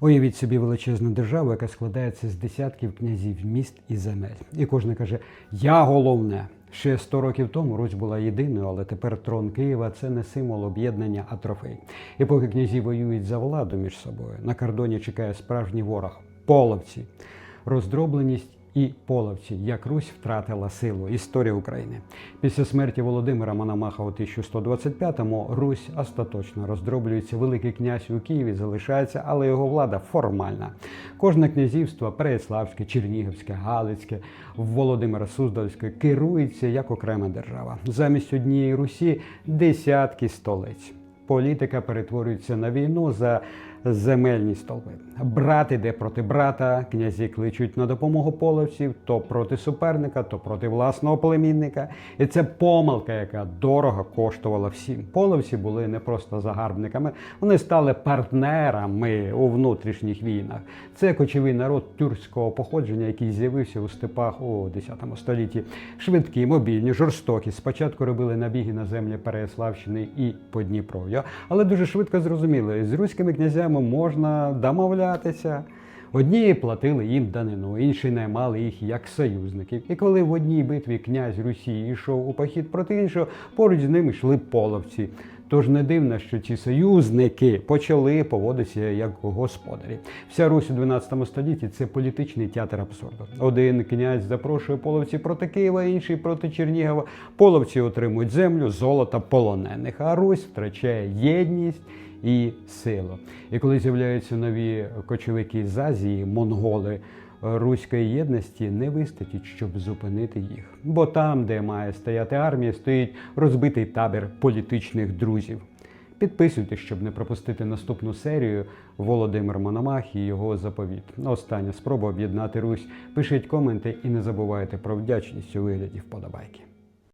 Уявіть собі величезну державу, яка складається з десятків князів, міст і земель. І кожен каже: Я головне. Ще 100 років тому Русь була єдиною, але тепер трон Києва це не символ об'єднання, а трофей. І поки князі воюють за владу між собою, на кордоні чекає справжній ворог половці, роздробленість і половці, як Русь втратила силу. Історія України. Після смерті Володимира Мономаха у 1125-му Русь остаточно роздроблюється. Великий князь у Києві залишається, але його влада формальна. Кожне князівство Переяславське, Чернігівське, Галицьке, Володимира Суздальське керується як окрема держава. Замість однієї Русі десятки столиць. Політика перетворюється на війну за земельні столби. Брат іде проти брата, князі кличуть на допомогу половців то проти суперника, то проти власного племінника. І це помилка, яка дорого коштувала всім. Половці були не просто загарбниками, вони стали партнерами у внутрішніх війнах. Це кочовий народ тюркського походження, який з'явився у степах у 10 столітті. Швидкі, мобільні, жорстокі. Спочатку робили набіги на землі Переяславщини і Подніпров'я, але дуже швидко зрозуміли, з руськими князями можна домовлятися. Одні платили їм данину, інші наймали їх як союзників. І коли в одній битві князь Русі йшов у похід проти іншого, поруч з ним йшли половці. Тож не дивно, що ці союзники почали поводитися як господарі. Вся Русь у 12 столітті це політичний театр абсурду. Один князь запрошує половці проти Києва, інший проти Чернігова. Половці отримують землю, золото, полонених, а Русь втрачає єдність і силу. І коли з'являються нові кочовики з Азії, монголи. Руської єдності не вистачить, щоб зупинити їх. Бо там, де має стояти армія, стоїть розбитий табір політичних друзів. Підписуйтесь, щоб не пропустити наступну серію Володимир Мономах і його заповіт. Остання спроба об'єднати Русь. Пишіть коменти і не забувайте про вдячність у вигляді вподобайки.